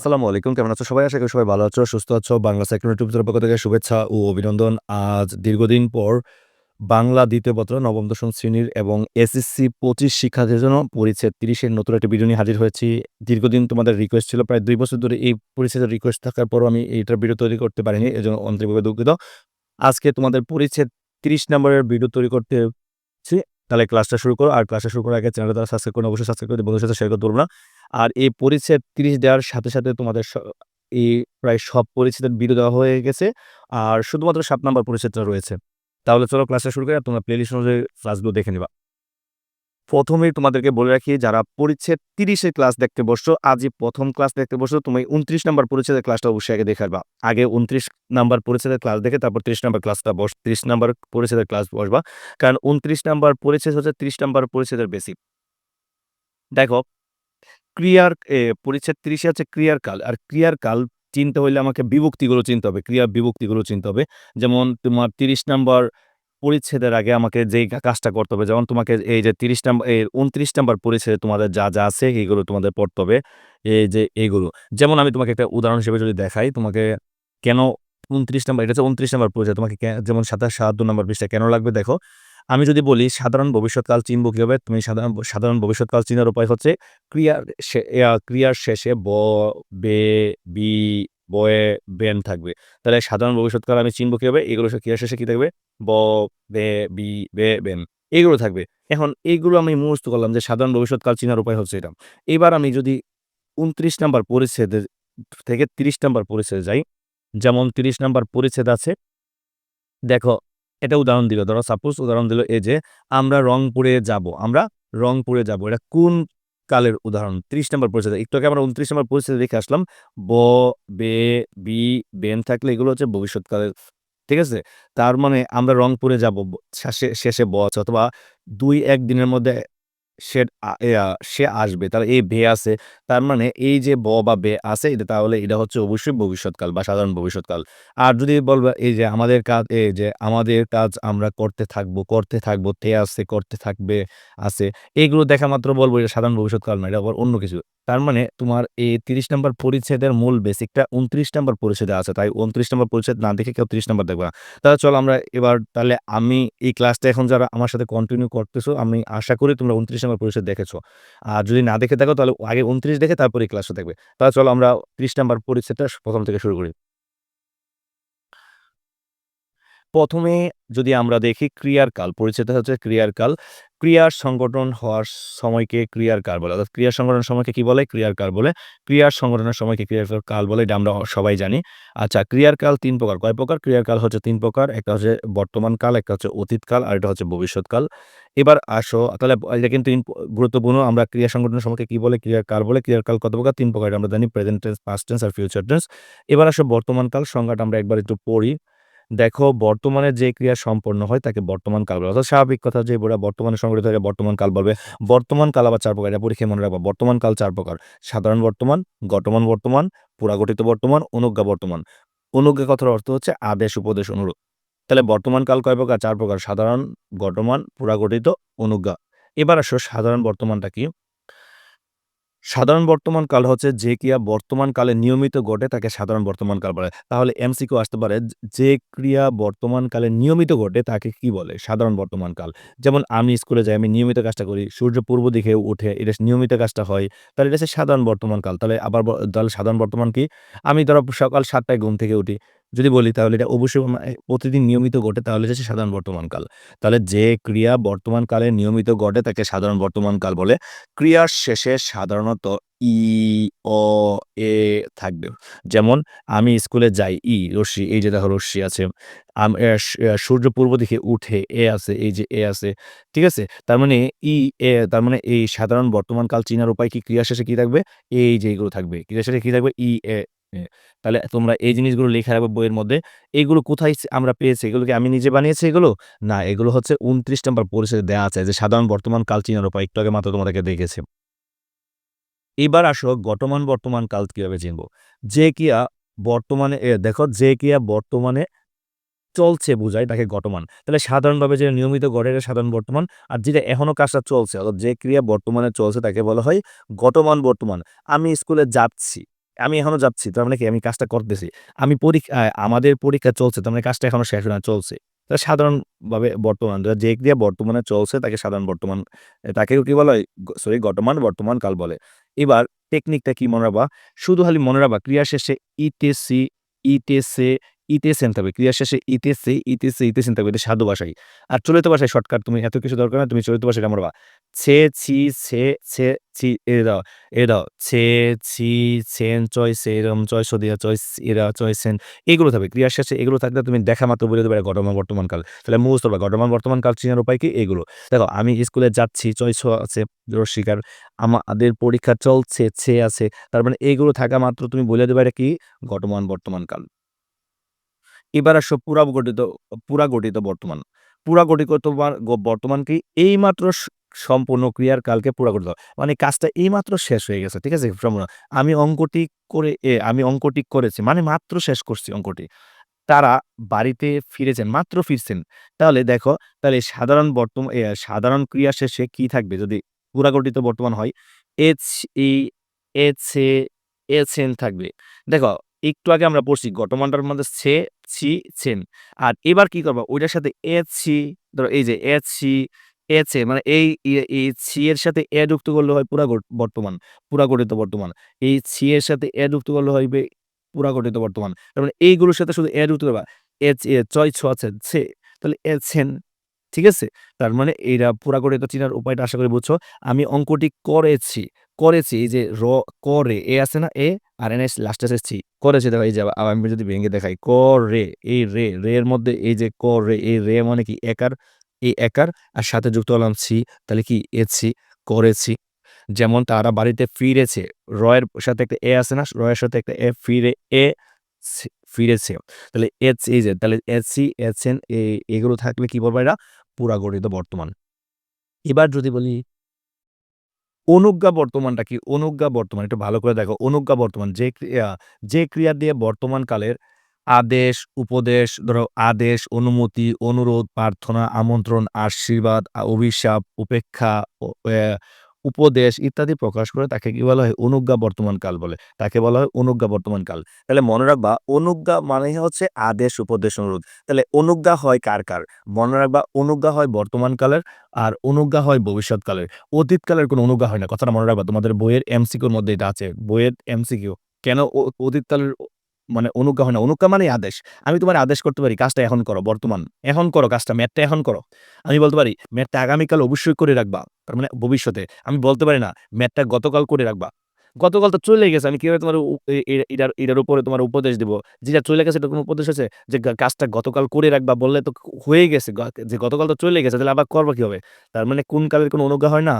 আসসালামু আলাইকুম। কেমন আছো সবাই? আশা করি সবাই ভালো আছো, সুস্থ আছো। বাংলা সেকুলার ইউটিউব পক্ষ থেকে শুভেচ্ছা ও অভিনন্দন। আজ দীর্ঘদিন পর বাংলা দ্বিতীয় পত্র নবম দশম শ্রেণির এবং এসএসসি ২৫ শিক্ষার্থীদের জন্য পরিচ্ছেদ ৩০ এর নতুন একটি ভিডিও নিয়ে হাজির হয়েছি। দীর্ঘদিন তোমাদের রিকোয়েস্ট ছিল। প্রায় দুই বছর ধরে এই পরিচ্ছেদের রিকোয়েস্ট থাকার পরও আমি এইটার ভিডিও তৈরি করতে পারিনি। এজন্য আন্তরিকভাবে দুঃখিত। আজকে তোমাদের পরিচ্ছেদ ৩০ নম্বরের ভিডিও তৈরি করতেছি। তাহলে ক্লাসটা শুরু করো। আর ক্লাসটা শুরু করার আগে চ্যানেলটা সাবস্ক্রাইব করেনি অবশ্যই সাবস্ক্রাইব করে বন্ধুদের সাথে শেয়ার করতে ভুলবে না। আর এই পরিচ্ছেদ ৩০ দেওয়ার সাথে, সাথে তোমাদের এই প্রায় সব পরিচ্ছেদের ভিডিও দেওয়া হয়ে গেছে। আর শুধুমাত্র সাত নাম্বার পরিচ্ছেদটা রয়েছে। তাহলে চলো ক্লাসটা শুরু করি। তোমরা প্লেলিস্ট অনুযায়ী ক্লাসগুলো দেখে নিবা। প্রথমেই তোমাদেরকে বলে রাখি যারা পরিচ্ছেদ তিরিশে ক্লাস দেখতে বসছো, আজই প্রথম ক্লাস দেখতে বসছো, তুমি ২৯ নাম্বার পরিচ্ছেদের ক্লাসটা অবশ্যই আগে দেখে আসবা। আগে ২৯ নাম্বার পরিচ্ছেদের ক্লাস দেখে তারপর ৩০ নাম্বার ক্লাসটা বস ৩০ নাম্বার পরিচ্ছেদের ক্লাস বসবা। কারণ ২৯ নাম্বার পরিচ্ছেদ হচ্ছে ৩০ নাম্বার পরিচ্ছেদের বেসিক। দেখো, ক্রিয়ার পরিচ্ছেদ ৩০ এ হচ্ছে ক্রিয়ার কাল। আর ক্রিয়ার কাল চিনতে হইলে আমাকে বিভক্তিগুলো চিনতে হবে। ক্রিয়া বিভক্তিগুলো চিনতে হবে। যেমন তোমার ৩০ নাম্বার পরিচ্ছেদের আগে আমাকে যেই কাজটা করতে হবে। যেমন তোমাকে এই যে ৩০ নাম্বার এই ২৯ নাম্বার পরিচ্ছেদে তোমাদের যা, যা আছে এইগুলো তোমাদের পড়তে হবে। এই যে এইগুলো যেমন আমি তোমাকে একটা উদাহরণ হিসেবে যদি দেখাই, তোমাকে কেন ২৯ নাম্বার এটা হচ্ছে ২৯ নাম্বার পরিচ্ছেদ। তোমাকে যেমন ২৭, ৭ নাম্বার পৃষ্ঠা কেন লাগবে দেখো। আমি যদি বলি সাধারণ ভবিষ্যৎকাল চিনব কীভাবে? তুমি সাধারণ সাধারণ ভবিষ্যৎকাল চিনার উপায় হচ্ছে ক্রিয়ার ক্রিয়ার শেষে ব, বে, বি, বয়ে, বেন থাকবে। তাহলে সাধারণ ভবিষ্যৎকাল আমি চিনব কীভাবে এগুলো ক্রিয়ার শেষে কি থাকবে? ব, বে, বি, বে, বেন। এগুলো থাকবে। এখন এইগুলো আমি মুখস্থ করলাম যে সাধারণ ভবিষ্যৎকাল চিনার উপায় হচ্ছে এটা। এবার আমি যদি ২৯ নাম্বার পরিচ্ছেদের থেকে ৩০ নাম্বার পরিচ্ছেদে যাই। যেমন ৩০ নাম্বার পরিচ্ছেদ আছে। দেখো, এটা উদাহরণ দিল। ধরো সাপোজ উদাহরণ দিল এই যে আমরা রংপুরে যাব আমরা রংপুরে যাব এটা কোন কালের উদাহরণ? ত্রিশ নম্বর পরিচিত একটু আগে আমরা উনত্রিশ নম্বর পরিস্থিতি দেখে আসলাম। ব, বে, বি, বেন থাকলে এগুলো হচ্ছে ভবিষ্যৎকালের। ঠিক আছে? তার মানে আমরা রংপুরে যাব শেষে শেষে ব আছে অথবা ২-১ দিনের মধ্যে সে সে আসবে। তাহলে এই ভে আছে। তার মানে এই যে ব বা বে আছে এটা তাহলে এটা হচ্ছে অবশ্যই ভবিষ্যৎকাল বা সাধারণ ভবিষ্যৎকাল। আর যদি বলবে এই যে আমাদের কাজ এই যে আমাদের কাজ আমরা করতে থাকব, করতে থাকব, তে আছে, করতে থাকবে আছে। এইগুলো দেখা মাত্র বলব এটা সাধারণ ভবিষ্যৎকাল না। এটা আবার অন্য কিছু। তার মানে তোমার এই তিরিশ নম্বর পরিচ্ছেদের মূল বেসিকটা উনত্রিশ নম্বর পরিচ্ছেদে আছে। তাই উনত্রিশ নম্বর পরিচ্ছেদ না দেখে কেউ তিরিশ নম্বর দেখবে না। তাহলে চলো আমরা এবার তাহলে আমি এই ক্লাসটা এখন যারা আমার সাথে কন্টিনিউ করতেছো, আমি আশা করি তোমরা উনত্রিশ নম্বর পরিচ্ছেদ দেখেছ। আর যদি না দেখে থাকো তাহলে আগে ২৯ দেখে তারপরে এই ক্লাসটা দেখবে। তাহলে চলো আমরা ৩০ নম্বর পরিচ্ছেদটা প্রথম থেকে শুরু করি। প্রথমে যদি আমরা দেখি ক্রিয়ার কাল। পরিচিত হচ্ছে ক্রিয়ার কাল। ক্রিয়ার সংগঠন হওয়ার সময়কে ক্রিয়ার কাল বলে। অর্থাৎ ক্রিয়ার সংগঠনের সময়কে কি বলে? ক্রিয়ার কাল বলে। ক্রিয়ার সংগঠনের সময়কে ক্রিয়ার কাল বলে। এটা আমরা সবাই জানি। আচ্ছা ক্রিয়ার কাল তিন প্রকার। কয় প্রকার? ক্রিয়ার কাল হচ্ছে তিন প্রকার। একটা হচ্ছে বর্তমান কাল, একটা হচ্ছে অতীতকাল আর এটা হচ্ছে ভবিষ্যৎকাল। এবার আসো তাহলে এটা কিন্তু গুরুত্বপূর্ণ। আমরা ক্রিয়া সংগঠনের সময়কে কি বলে? ক্রিয়ার কাল বলে। ক্রিয়ার কাল কত প্রকার? তিন প্রকার। আমরা জানি প্রেজেন্ট টেন্স, পাস্ট টেন্স আর ফিউচার টেন্স। এবার আসো বর্তমান কাল সংজ্ঞাটা আমরা একবার একটু পড়ি। দেখো বর্তমানে যে ক্রিয়া সম্পন্ন হয় তাকে বর্তমান কাল বলে। অর্থাৎ স্বাভাবিক কথা যে ওরা বর্তমানে সংগঠিত হলে বর্তমান কাল বলবে। বর্তমান কাল আবার চার প্রকার। এটা পরীক্ষায় মনে রাখবা। বর্তমান কাল ৪ প্রকার। সাধারণ বর্তমান, গঠমান বর্তমান, পুরাগঠিত বর্তমান, অনুজ্ঞা বর্তমান। অনুজ্ঞা কথার অর্থ হচ্ছে আদেশ, উপদেশ, অনুরোধ। তাহলে বর্তমান কাল কয় প্রকার? চার প্রকার। সাধারণ, গঠমান, পুরাগঠিত, অনুজ্ঞা। এবার আসো সাধারণ বর্তমানটা কি? সাধারণ বর্তমান কাল হচ্ছে যে ক্রিয়া বর্তমান কালে নিয়মিত ঘটে তাকে সাধারণ বর্তমান কাল বলে। তাহলে এমসিকিউ আসতে পারে যে ক্রিয়া বর্তমান কালে নিয়মিত ঘটে তাকে কি বলে? সাধারণ বর্তমান কাল। যেমন আমি স্কুলে যাই, আমি নিয়মিত কাজটা করি। সূর্য পূর্ব দিকে উঠে এটা নিয়মিত কাজটা হয়। তাহলে এটা সাধারণ বর্তমান কাল। তাহলে আবার তাহলে সাধারণ বর্তমান কি? আমি ধরো সকাল সাতটায় ঘুম থেকে উঠি। যদি বলি তাহলে এটা অবশ্যই মা প্রতিদিন নিয়মিত ঘটে তাহলে হচ্ছে সাধারণ বর্তমান কাল। তাহলে যে ক্রিয়া বর্তমান কালে নিয়মিত ঘটে তাকে সাধারণ বর্তমান কাল বলে। ক্রিয়ার শেষে সাধারণত ই, অ, এ থাকবে। যেমন আমি স্কুলে যাই, ই রশ্মি এই যে দেখো রশ্মি আছে। সূর্য পূর্ব দিকে উঠে, এ আছে, এই যে এ আছে। ঠিক আছে? তার মানে ই, এ তার মানে এই সাধারণ বর্তমান কাল চিনার উপায় কি? ক্রিয়া শেষে কি থাকবে? এই যে এগুলো থাকবে। ক্রিয়া শেষে কি থাকবে? ই, এ, তাহলে তোমরা এই জিনিসগুলো লিখে রাখবে বইয়ের মধ্যে। এগুলো কোথায় আমরা পেয়েছি? এগুলো কি আমি নিজে বানিয়েছি এগুলো? না, এগুলো হচ্ছে ২৯ নম্বর পরিচ্ছেদে দেয়া আছে যে সাধারণ বর্তমান কাল চিনার উপায়। একটু আগে মাত্র তোমাদেরকে দেখেছি। এবার আসো গঠমান বর্তমান কাল কীভাবে চিনব? যে ক্রিয়া বর্তমানে দেখো যে ক্রিয়া বর্তমানে চলছে বুঝায় তাকে গঠমান। তাহলে সাধারণভাবে যেটা নিয়মিত ঘটে এটা সাধারণ বর্তমান। আর যেটা এখনও কাজটা চলছে অর্থাৎ যে ক্রিয়া বর্তমানে চলছে তাকে বলা হয় গঠমান বর্তমান। আমি স্কুলে যাচ্ছি। আমি এখনও যাচ্ছি। তার মানে কি আমি কাজটা করতেছি। আমি পরীক্ষা আমাদের পরীক্ষা চলছে। তার মানে কাজটা এখনও শেষ না, চলছে। তা সাধারণভাবে বর্তমান যে দিয়ে বর্তমানে চলছে তাকে সাধারণ বর্তমান তাকে কি বলা হয়? সরি গতমান বর্তমান কাল বলে। এবার টেকনিকটা কি মনে রাখবা? শুধু খালি মনে রাখবা ক্রিয়া শেষে ইতেছি, ইতেছে, ইতেছেন থাকবে। ক্রিয়া শেষে ইতেছে, ইতেছে, ইতেছেন থাকবে। এটা সাধু ভাষায়। আর চলিত ভাষায় শর্টকাট তুমি এত কিছু দরকার নাই। তুমি চলিত ভাষায় এটা বা ছে, ছি, ছে, ছে, ছি এ দাও, এ দাও। ছে, ছি, ছেন, চয়, সেরম, চয়, সদিয়া, চয়, এরা, চয়, সেন এগুলো থাকবে। ক্রিয়ার শেষে এগুলো থাকলে তুমি দেখা মাত্র বলে দেবে ঘটমান বর্তমান কাল। তাহলে মুখস্থ করবা। ঘটমান বর্তমান কাল চেনার উপায় কি? এগুলো। দেখো আমি স্কুলে যাচ্ছি, চয়, ছ আছে রস্বীকার। আমাদের পরীক্ষা চলছে, ছে আছে। তার মানে এগুলো থাকা মাত্র তুমি বলে দেবে এটা কি? ঘটমান বর্তমান কাল। এবার আসো পুরা গঠিত পুরা গঠিত বর্তমান। পুরা গঠিত তোমার গ বর্তমান কি? এইমাত্র সম্পূর্ণ ক্রিয়ার কালকে পুরা গঠিত। মানে কাজটা এইমাত্র শেষ হয়ে গেছে। ঠিক আছে? সম্পূর্ণ। আমি অঙ্কটি করে এ আমি অঙ্কটি করেছি। মানে মাত্র শেষ করছি অঙ্কটি। তারা বাড়িতে ফিরেছেন, মাত্র ফিরছেন। তাহলে দেখো, তাহলে সাধারণ বর্তমান সাধারণ ক্রিয়া শেষে কি থাকবে যদি পুরা গঠিত বর্তমান হয়? এইচ ই, এছে, এছেন থাকবে। দেখো একটু আগে আমরা পড়ছি গঠমানটার মধ্যে ছে, ছি, ছেন। আর এবার কি করব ওইটার সাথে এছি, ধরো এই যে এছি, এছে মানে এই ছি এর সাথে এ যুক্ত করলে হয় পুরা বর্তমান, পুরা গঠিত বর্তমান। এই ছি এর সাথে এ যুক্ত করলে হইবে পুরা গঠিত বর্তমান। তার মানে এইগুলোর সাথে শুধু এ যুক্ত করবা। এ চয় ছ আছে ছে। তাহলে এছেন। ঠিক আছে? তার মানে এইটা পুরা গঠিত চিনার উপায়টা আশা করি বুঝছ। আমি অঙ্কটি করেছি, করেছি এই যে র করে এ আছে না এ আর এন এস লাস্টে আছে ছি। করেছি দেখো এই যে আমি যদি ভেঙে দেখাই করে এই রে, রে এর মধ্যে এই যে করে এই রে মানে কি একার, এই একার আর সাথে যুক্ত হলাম ছি। তাহলে কি এছি, করেছি। যেমন তারা বাড়িতে ফিরেছে। র এর সাথে একটা এ আছে না? র এর সাথে একটা এ ফিরে এ ফিরেছে। তাহলে এচ এই যে তাহলে এছি, এছেন এ এগুলো থাকলে কি বলব এটা? পুরা গঠিত বর্তমান। এবার যদি বলি অনুজ্ঞা বর্তমানটা কি? অনুজ্ঞা বর্তমান একটু ভালো করে দেখো। অনুজ্ঞা বর্তমান যে ক্রিয়া যে ক্রিয়া দিয়ে বর্তমান কালের আদেশ, উপদেশ, ধরো আদেশ, অনুমতি, অনুরোধ, প্রার্থনা, আমন্ত্রণ, আশীর্বাদ, অভিশাপ, উপেক্ষা, উপদেশ ইত্যাদি প্রকাশ করে তাকে কি বলা হয়? অনুজ্ঞা বর্তমান কাল বলে। তাকে বলা হয় অনুজ্ঞা বর্তমান কাল। তাহলে মনে রাখবা অনুজ্ঞা মানেই হচ্ছে আদেশ, উপদেশ, অনুরোধ। তাহলে অনুজ্ঞা হয় কার, কার? মনে রাখবা অনুজ্ঞা হয় বর্তমান কালের আর অনুজ্ঞা হয় ভবিষ্যৎকালের। অতীতকালের কোনো অনুজ্ঞা হয় না। কথাটা মনে রাখবা। তোমাদের বইয়ের এমসিকিউর মধ্যে এটা আছে। বইয়ের এমসিকিউ। কেন অতীতকালের মানে অনুজ্ঞা হয় না? অনুজ্ঞা মানেই আদেশ। আমি তোমার আদেশ করতে পারি কাজটা এখন করো, বর্তমান। এখন করো কাজটা, ম্যাথটা এখন করো। আমি বলতে পারি ম্যাথটা আগামীকাল অবশ্যই করে রাখবা। তার মানে ভবিষ্যতে। আমি বলতে পারি না ম্যাথটা গতকাল করে রাখবা। গতকাল তো চলেই গেছে। আমি কীভাবে তোমার এটার এটার উপরে তোমার উপদেশ দিব? যেটা চলে গেছে এটার কোনো উপদেশ আছে? যে কাজটা গতকাল করে রাখবা বললে তো হয়ে গেছে। যে গতকাল তো চলে গেছে তাহলে আবার করবা কীভাবে? তার মানে কোন কালের কোনো অনুজ্ঞা হয় না?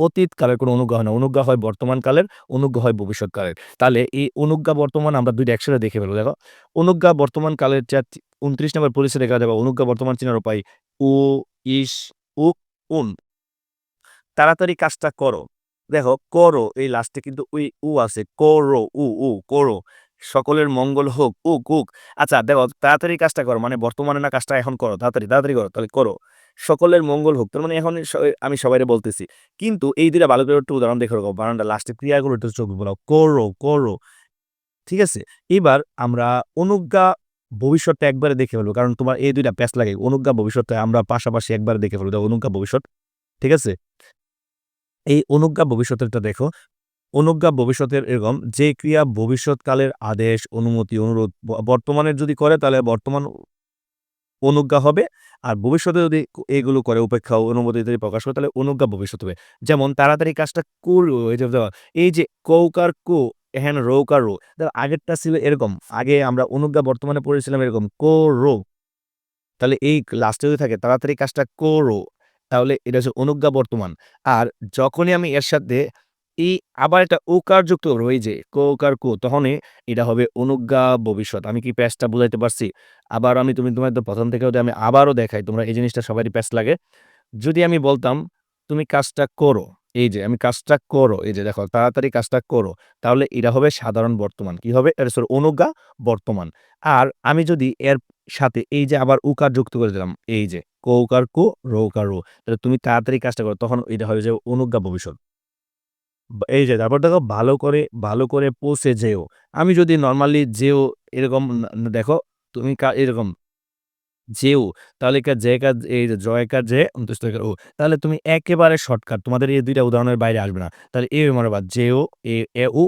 অতীতকালের কোনো অনুজ্ঞা হয় না। অনুজ্ঞা হয় বর্তমান কালের, অনুজ্ঞা হয় ভবিষ্যৎকালের। তাহলে এই অনুজ্ঞা বর্তমান আমরা ২ টা একসাথে দেখে ফেলব। দেখো। অনুজ্ঞা বর্তমান কালের যা ২৯ নম্বর পরিচ্ছেদে দেখা যাবে অনুজ্ঞা বর্তমান চিনার উপায় উ, ইস, উক, উন। তাড়াতাড়ি কাজটা করো। দেখো করো এই লাস্টে কিন্তু ওই উ আছে। করো, উ, উ, করো। সকলের মঙ্গল হোক, উক, উক। আচ্ছা দেখো তাড়াতাড়ি কাজটা করো। মানে বর্তমানে না কাজটা এখন করো। তাড়াতাড়ি, তাড়াতাড়ি করো। তাহলে করো। সকলের মঙ্গল হোক। তার মানে এখন আমি সবাইরে বলতেছি। কিন্তু এই ২ টা ভালো করে একটু উদাহরণ দেখে রাখো। বানানটা লাস্টের ক্রিয়াগুলো একটু চোখ বুলাও। করো, করো। ঠিক আছে? এবার আমরা অনুজ্ঞা ভবিষ্যৎটা একবারে দেখে ফেলব। কারণ তোমার এই ২ টা প্যাচ লাগে। অনুজ্ঞা ভবিষ্যৎটা আমরা পাশাপাশি একবারে দেখে ফেলব। অনুজ্ঞা ভবিষ্যৎ। ঠিক আছে? এই অনুজ্ঞা ভবিষ্যতেরটা দেখো। অনুজ্ঞা ভবিষ্যতের এরকম যে ক্রিয়া ভবিষ্যৎকালের আদেশ, অনুমতি, অনুরোধ বর্তমানের যদি করে তাহলে বর্তমান অনুজ্ঞা হবে। আর ভবিষ্যতে যদি এগুলো করে উপেক্ষা, অনুমতি যদি প্রকাশ করে তাহলে অনুজ্ঞা ভবিষ্যৎ হবে। যেমন তাড়াতাড়ি কাজটা করো এই যে কৌকার কো এখানে রৌকার রো। দেখো আগেরটা ছিল এরকম। আগে আমরা অনুজ্ঞা বর্তমানে পড়েছিলাম এরকম কো রো তাহলে এই লাস্টে যদি থাকে তাড়াতাড়ি কাজটা করো। তাহলে এটা হচ্ছে অনুজ্ঞা বর্তমান। আর যখনই আমি এর সাথে ই আবার একটা ওকার যুক্ত এই যে কৌকার কো তখনই এটা হবে অনুজ্ঞা ভবিষ্যৎ। আমি কি প্যাচটা বুঝাইতে পারছি? আবার আমি তুমি তোমাদের প্রথম থেকে আমি আবারও দেখাই, তোমরা এই জিনিসটা সবারই প্যাচ লাগে। যদি আমি বলতাম, তুমি কাজটা করো। এই যে আমি কাজটা করো। এই যে দেখো, তাড়াতাড়ি কাজটা করো। তাহলে এটা হবে সাধারণ বর্তমান। কি হবে? এটা সরি অনুজ্ঞা বর্তমান। আর আমি যদি এর সাথে এই যে আবার উকার যুক্ত করে দিলাম। এই যে কৌকার কো রৌকার রো। তাহলে তুমি তাড়াতাড়ি কাজটা করো। তখন এটা হবে যে অনুজ্ঞা ভবিষ্যৎ। এই যে তারপর দেখো ভালো করে ভালো করে পৌঁছে যেও। আমি যদি নর্মালি যেও, এরকম দেখো, তুমি এরকম যেও, তাহলে কার যে কাজ এই জয়কার যে অন্তস্তকার ও, তাহলে তুমি একেবারে শর্টকাট তোমাদের এই দুইটা উদাহরণের বাইরে আসবে না। তাহলে এ মনে রাখবা যেও, এ এ, উ,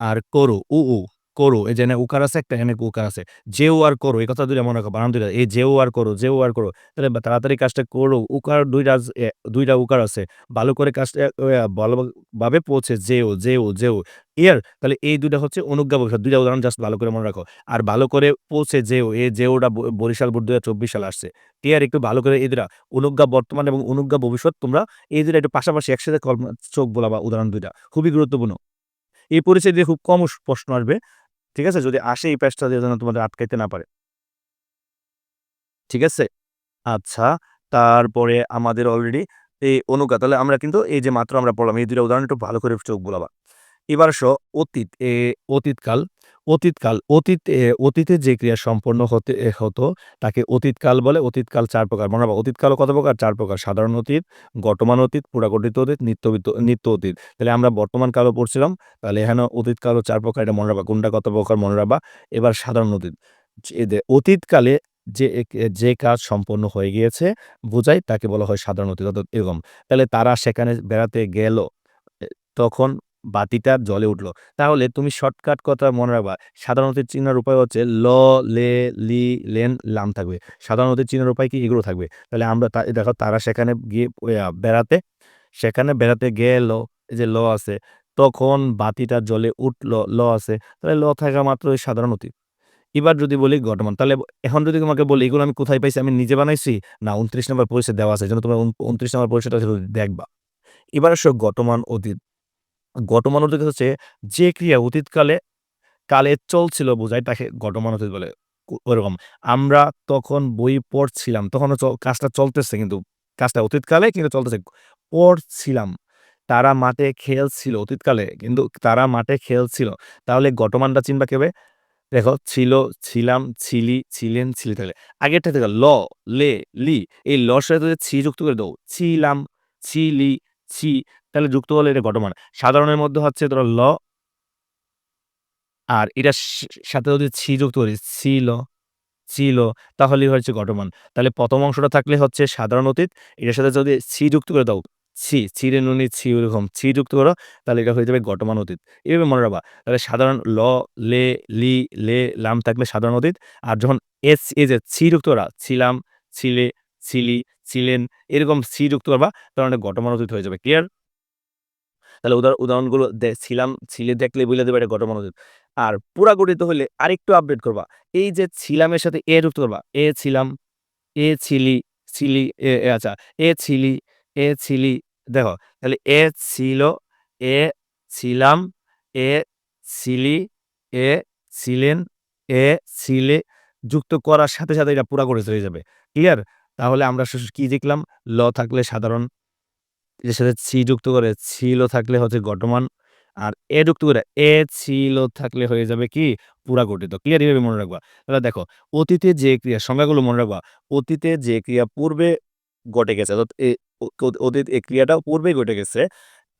আর করো, উ উ। করো এই যে উকার আছে একটা এনে উকার আছে। যেও আর করো এই কথা দুইটা মনে রাখো বানান দুইটা এই যেও আর করো যেও আর করো তাহলে তাড়াতাড়ি কাজটা করো উকার দুইটা দুইটা উকার আছে ভালো করে কাজটা এ, ভালোভাবে পৌঁছে যেও যেও যেও ইয়ার তাহলে এই দুইটা হচ্ছে অনুজ্ঞা ভবিষ্যৎ দুইটা উদাহরণ জাস্ট ভালো করে মনে রাখো আর ভালো করে পৌঁছে যেও এই যেওটা ব- বরিশাল বোর্ড হাজার চব্বিশ সালে আসছে। ক্লিয়ার একটু ভালো করে এই দুটা অনুজ্ঞা বর্তমান এবং অনুজ্ঞা ভবিষ্যৎ তোমরা এই দুটা একটু পাশাপাশি একসাথে চোখ বলাবা উদাহরণ দুইটা খুবই গুরুত্বপূর্ণ এই পরিচয় দিয়ে খুব কম প্রশ্ন আসবে। ঠিক আছে? যদি আসে এই প্যাচটা দিয়ে যেন তোমাদের আটকাইতে না পারে। ঠিক আছে? আচ্ছা তারপরে আমাদের অলরেডি এই অনুজ্ঞা। তাহলে আমরা কিন্তু এই যে মাত্র আমরা পড়লাম, এই দুটা উদাহরণ একটু ভালো করে চোখ বলাবা। এবার আসো অতীত। এ অতীতকাল অতীতকাল, অতীত অতীতে যে ক্রিয়া সম্পন্ন হতে হতো, তাকে অতীতকাল বলে অতীতকাল চার প্রকার। মনে রাখবা, অতীতকালও কত প্রকার? চার প্রকার। সাধারণ অতীত গঠমান অতীত, পুরাগঠিত অতীত নিত্য নিত্য অতীত। তাহলে আমরা বর্তমান কালও পড়ছিলাম, তাহলে এখানে অতীতকালও চার প্রকার। এটা মনে রাখবা, কোনটা কত প্রকার মনে রাখবা? এবার সাধারণ অতীত। অতীতকালে যে যে কাজ সম্পন্ন হয়ে গিয়েছে, বোঝায় তাকে বলা হয় সাধারণ অতীত। এরকম। তাহলে তারা সেখানে বেড়াতে গেল তখন বাতিটা জলে উঠল। তাহলে তুমি শর্টকাট কথা মনে রাখবা, সাধারণত চিহ্নের উপায় হচ্ছে ল, লে, লি, লেন, লাম থাকবে। সাধারণত চিহ্নের উপায় কি? এগুলো থাকবে। তাহলে আমরা দেখো তারা সেখানে গিয়ে বেড়াতে, সেখানে বেড়াতে গেল যে ল আছে, তখন বাতিটা জলে উঠল, ল আছে, তাহলে ল থাকা মাত্র ওই সাধারণ অতীত। এবার যদি বলি গঠমান, তাহলে এখন যদি তোমাকে বলি এগুলো আমি কোথায় পাইছি? আমি নিজে বানাইছি? না, উনত্রিশ নম্বর পরিচয় দেওয়া আছে যেন তোমার উনত্রিশ নম্বর পরিচয়টা দেখবা। এবার আসো গতমান অতীত। অতীত হচ্ছে যে ক্রিয়া অতীতকালে, কালে চলছিল বোঝায় তাকে অতীত বলে। ওরকম। আমরা তখন বই পড়ছিলাম তখনও চ- কাজটা চলতেছে কিন্তু, কাজটা অতীতকালে কিন্তু চলতেছে। পড়ছিলাম। তারা মাঠে খেলছিল অতীতকালে, কিন্তু তারা মাঠে খেলছিল। তাহলে গঠমানটা চিনবা কেবে? দেখো, ছিল, ছিলাম, ছিলি, ছিলেন, ছিলি তাহলে আগেরটা থেকে ল, লে, লি, এই লর সাথে ছি যুক্ত করে দাও, ছিলাম, ছিলি, ছি তাহলে যুক্ত হলে এটা গঠমান। সাধারণের মধ্যে হচ্ছে ধরো ল আর এটা সাথে যদি ছি যুক্ত করি ছিল ছিল তাহলেই হচ্ছে গঠমান। তাহলে প্রথম অংশটা থাকলে হচ্ছে সাধারণ অতীত। এটার সাথে যদি ছি যুক্ত করে দাও, ছি ছিরে নুনি, ছি ওরকম, ছি যুক্ত করো, তাহলে এটা হয়ে যাবে গঠমান অতীত। এভাবে মনে রাখবা। তাহলে সাধারণ ল, লে, লি, লে, লাম থাকলে সাধারণ অতীত। আর যখন এস এ যে ছি যুক্ত করা ছিলাম ছিলে ছিলি ছিলেন এরকম ছি যুক্ত করবা, তখন এটা গঠমান অতীত হয়ে যাবে। ক্লিয়ার তাহলে উদাহরণ উদাহরণগুলো ছিলাম, ছিলে দেখলে বলে দেবে এটা অতীত আর পুরা গঠিত হলে আরেকটু আপডেট করবা। এই যে ছিলামের সাথে এ যুক্ত করবা। এ ছিলাম, এ ছিলি ছিলি, এ আচ্ছা এ ছিলি এ ছিলি, দেখো, তাহলে এ ছিল, এ ছিলাম, এ ছিলি, এ ছিলেন, এ ছিলে যুক্ত করার সাথে সাথে এটা পুরা গঠিত হয়ে যাবে। ক্লিয়ার তাহলে আমরা কি দেখলাম? ল থাকলে সাধারণ এর সাথে ছি যুক্ত করে ছিল থাকলে হচ্ছে গঠমান, আর এ যুক্ত করে এ ছিল থাকলে হয়ে যাবে কি? পুরা গঠিত। ক্লিয়ার এইভাবে মনে রাখবা। তাহলে দেখো, অতীতে যে ক্রিয়া, সংজ্ঞাগুলো মনে রাখবা, অতীতে যে ক্রিয়া পূর্বে ঘটে গেছে, অর্থাৎ এ- অতীত এই ক্রিয়াটা পূর্বে ঘটে গেছে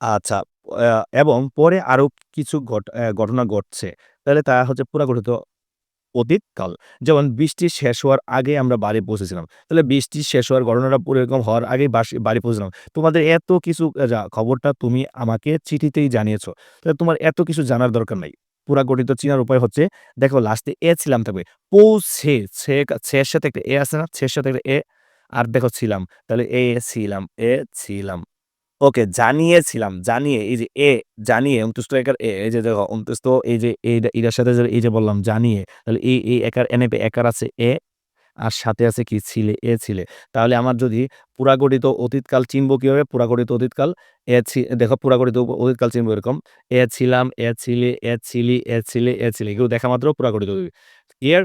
আচ্ছা এবং পরে আরও কিছু ঘট- ঘটনা ঘটছে, তাহলে তা হচ্ছে পুরা গঠিত অতীতকাল। যেমন বৃষ্টি শেষ হওয়ার আগে আমরা বাড়ি পৌঁছেছিলাম। তাহলে বৃষ্টি শেষ হওয়ার ঘটনাটা এরকম হওয়ার বাসি- বাড়ি পৌঁছলাম তোমাদের এত কিছু খবরটা তুমি আমাকে চিঠিতেই জানিয়েছো তাহলে তোমার এত কিছু জানার দরকার নাই। পুরা গঠিত চিনার উপায় হচ্ছে, দেখো লাস্টে এ ছিলাম থাকবে। পৌঁছে ছের সাথে একটা এ আছে না? ছের সাথে একটা এ। আর দেখো ছিলাম, তাহলে এ ছিলাম এ ছিলাম। ওকে জানিয়েছিলাম, জানিয়ে, এই যে এ, জানিয়ে অন্তুষ্ট একার এ, এই যে দেখো অন্তুষ্ট এই যে এটার সাথে এই যে বললাম, জানিয়ে, তাহলে এই এই একার এনে একার আছে এ, আর সাথে আছে কি, ছিলে, এ ছিলে। তাহলে আমার যদি পুরাগঠিত অতীতকাল চিনবো কীভাবে? পুরাগঠিত অতীতকাল এ দেখো, পুরাগঠিত অতীতকাল চিনবো এরকম, এ ছিলাম, এ ছিলে, এ ছিলি, এ ছিলে এ ছিলে, এগুলো দেখা মাত্র পুরাগঠিত ক্লিয়ার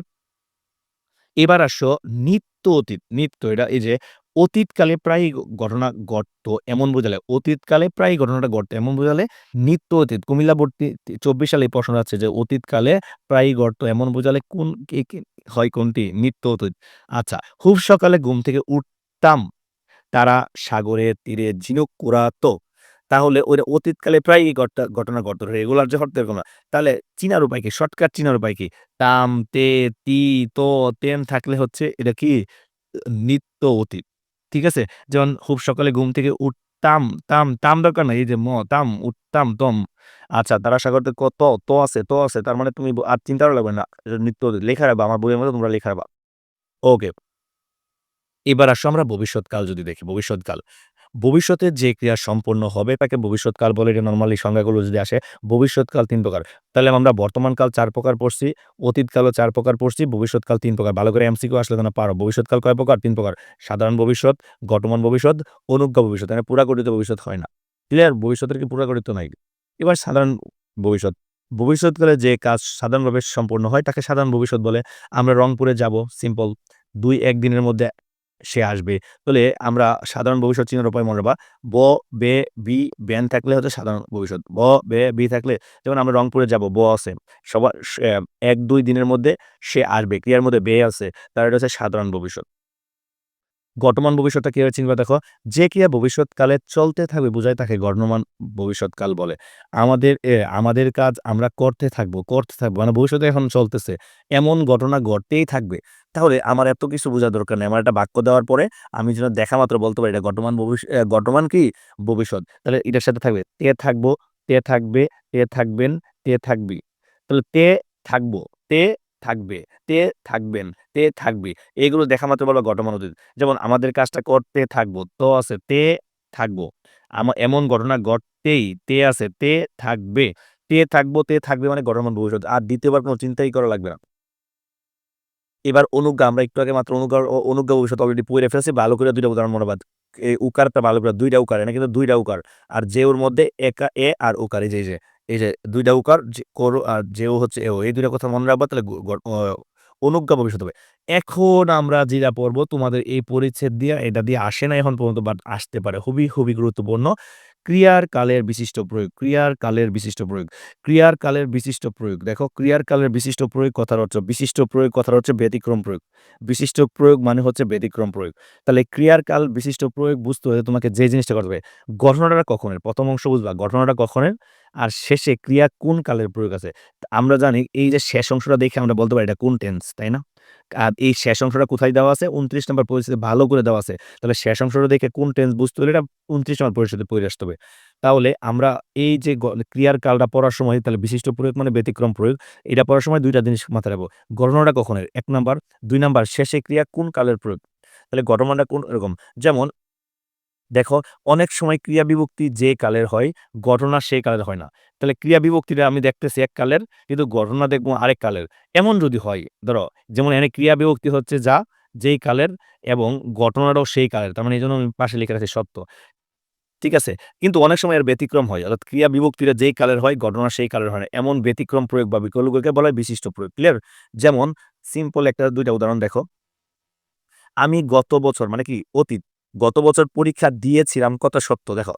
এবার আসো নিত্য অতীত, নিত্য, এটা এই যে অতীতকালে প্রায় ঘটনা ঘটতো এমন বোঝালে অতীতকালে প্রায় ঘটনাটা ঘটতো এমন বোঝালে নিত্য অতীত কুমিল্লা ভর্তি চব্বিশ সালে প্রশ্ন আছে যে অতীতকালে প্রায় ঘটতো এমন বোঝালে কোন হয় কোনটি নিত্য অতীত আচ্ছা খুব সকালে ঘুম থেকে উঠতাম তারা সাগরের তীরে ঝিনুক কুড়াতো তাহলে ওইটা অতীতকালে প্রায়ই ঘটনা ঘটনা ঘটতো। রেগুলার যে ঘটতো না। তাহলে চিনার উপায় কি? শর্টকাট চিনার উপায় কি? তাম, তে, তি, তো, তেন থাকলে হচ্ছে এটা কি? নিত্য অতীত। ঠিক আছে? যেমন খুব সকালে ঘুম থেকে উঠতাম, তাম, তাম দরকার নাই। এই যে ম, তাম, উঠতাম, তম। আচ্ছা তারা সাগরতে ক ত, আছে, ত আছে। তার মানে তুমি আর চিন্তা লাগবে না। নিত্য। লেখা রাখবা। আমার বইয়ের মধ্যে তোমরা লেখা রাখবা। ওকে। এবার আসো আমরা ভবিষ্যৎকাল যদি দেখি, ভবিষ্যৎকাল। ভবিষ্যতে যে ক্রিয়া সম্পন্ন হবে তাকে ভবিষ্যৎকাল বলে। এটা নরমালি সংজ্ঞাগুলো যদি আসে, ভবিষ্যৎকাল তিন প্রকার। তাহলে আমরা বর্তমানকাল চার প্রকার পড়ছি, অতীতকালও চার প্রকার পড়ছি, ভবিষ্যৎকাল তিন প্রকার। ভালো করে এমসিকিউ আসলে যেন পারো। ভবিষ্যৎকাল কয় প্রকার? তিন প্রকার। সাধারণ ভবিষ্যৎ, গঠমান ভবিষ্যৎ, অনুজ্ঞা ভবিষ্যৎ। এখানে পুরাগঠিত ভবিষ্যৎ হয় না। ক্লিয়ার? ভবিষ্যতের কি পুরা পুরাগঠিত নাই? এবার সাধারণ ভবিষ্যৎ। ভবিষ্যৎকালে যে কাজ সাধারণভাবে সম্পূর্ণ হয় তাকে সাধারণ ভবিষ্যৎ বলে। আমরা রংপুরে যাব সিম্পল। ২-১ দিনের মধ্যে সে আসবে। তাহলে আমরা সাধারণ ভবিষ্যৎ চিহ্ন রূপায় মনে রাখবা। ব, বে, বি, ব্যান থাকলে হচ্ছে সাধারণ ভবিষ্যৎ। ব, বে, বি থাকলে যেমন আমরা রংপুরে যাব ব আছে। সবার এক দুই দিনের মধ্যে সে আসবে। ক্রিয়ার মধ্যে বে আছে। তার এটা হচ্ছে সাধারণ ভবিষ্যৎ। গঠমান ভবিষ্যৎটা কীভাবে চিনবা দেখো। যে ক্রিয়া ভবিষ্যৎকালে চলতে থাকবে বুঝায় তাকে গণ্যমান ভবিষ্যৎকাল বলে। আমাদের আমাদের কাজ আমরা করতে থাকব, করতে থাকব। মানে ভবিষ্যতে এখন চলতেছে। এমন ঘটনা ঘটতেই থাকবে। তাহলে আমার এত কিছু বোঝা দরকার নেই। আমার একটা বাক্য দেওয়ার পরে আমি যেন দেখা মাত্র বলতে পারি এটা গঠমান ভবিষ্য অ্যা গঠমান কি? ভবিষ্যৎ। তাহলে এটার সাথে থাকবে তে থাকব, তে থাকবে, তে থাকবেন, তে থাকবি। তাহলে তে থাকব, তে থাকবে, তে থাকবেন, তে থাকবি। এগুলো দেখা মাত্র বলবা গঠমান অতীত। যেমন আমাদের কাজটা করতে থাকব, ত আছে, তে থাকব। আমা এমন ঘটনা ঘটতেই, তে আছে, তে থাকবে। তে থাকব, তে থাকবে মানে গঠমান ভবিষ্যৎ। আর দ্বিতীয়বার কোনো চিন্তাই করা লাগবে না। এবার অনুজ্ঞা আমরা একটু আগে মাত্র অনুজ্ঞা অনুজ্ঞা ভবিষ্যৎ অলরেডি পইড়া ফেলছি। ভালো করে ২ টা উদাহরণ মনে বাদ। উকারটা ভালো করে ২ টা উকার। এখানে কিন্তু দুইটা উকার। আর যে ওর মধ্যে একা এ আর উকার এই যে, এই যে, দুইটা যে ২ টা উকার যে করো আর যেও হচ্ছে এও। এই দুইটা কথা মনে রাখব তাহলে অনুজ্ঞা ভবিষ্যৎ হবে। এখন আমরা যেটা পড়ব তোমাদের এই পরিচ্ছেদ দিয়ে এটা দিয়ে আসে না এখন পর্যন্ত বাট আসতে পারে। খুবই, খুবই গুরুত্বপূর্ণ। ক্রিয়ার কালের বিশিষ্ট প্রয়োগ, ক্রিয়ার কালের বিশিষ্ট প্রয়োগ, ক্রিয়ার কালের বিশিষ্ট প্রয়োগ। দেখো ক্রিয়ার কালের বিশিষ্ট প্রয়োগ কথার অর্থ বিশিষ্ট প্রয়োগ কথার হচ্ছে ব্যতিক্রম প্রয়োগ। বিশিষ্ট প্রয়োগ মানে হচ্ছে ব্যতিক্রম প্রয়োগ। তাহলে ক্রিয়ার কাল বিশিষ্ট প্রয়োগ বুঝতে হলে তোমাকে যে জিনিসটা করতে হবে, ঘটনাটা কখনের? প্রথম অংশ বুঝবা ঘটনাটা কখনের? আর শেষে ক্রিয়া কোন কালের প্রয়োগ আছে? আমরা জানি এই যে শেষ অংশটা দেখে আমরা বলতে পারি এটা কোন টেন্স, তাই না? আর এই শেষ অংশটা কোথায় দেওয়া আছে? উনত্রিশ নম্বর পরিস্থিতি ভালো করে দেওয়া আছে। তাহলে শেষ অংশটা দেখে কোন টেন্স বুঝতে হলে এটা উনত্রিশ নম্বর পরিস্থিতি পড়ে আসতে হবে। তাহলে আমরা এই যে ক্রিয়ার কালটা পড়ার সময় তাহলে বিশিষ্ট প্রয়োগ মানে ব্যতিক্রম প্রয়োগ। এটা পড়ার সময় দুইটা জিনিস মাথায় রাখব। গণনাটা কখনের? এক নাম্বার, দুই নাম্বার শেষে ক্রিয়া কোন কালের প্রয়োগ? তাহলে ঘটনাটা কোন এরকম। যেমন দেখো অনেক সময় ক্রিয়া বিভক্তি যে কালের হয়, ঘটনা সেই কালের হয় না। তাহলে ক্রিয়া বিভক্তিটা আমি দেখতেছি এক কালের, কিন্তু ঘটনা দেখব আরেক কালের। এমন যদি হয়, ধরো যেমন এনে ক্রিয়া বিভক্তি হচ্ছে যা, যেই কালের এবং ঘটনাটাও সেই কালের। তার মানে এই জন্য আমি পাশে লিখে রাখছি সত্য। ঠিক আছে? কিন্তু অনেক সময় এর ব্যতিক্রম হয়। অর্থাৎ ক্রিয়া বিভক্তিটা যেই কালের হয়, ঘটনা সেই কালের হয় না। এমন ব্যতিক্রম প্রয়োগ বা বিকল্পকে বলা হয় বিশিষ্ট প্রয়োগ। ক্লিয়ার? যেমন সিম্পল একটা দুইটা উদাহরণ দেখো। আমি গত বছর মানে কি? অতীত। গত বছর পরীক্ষা দিয়েছিলাম কত সত্য, দেখো।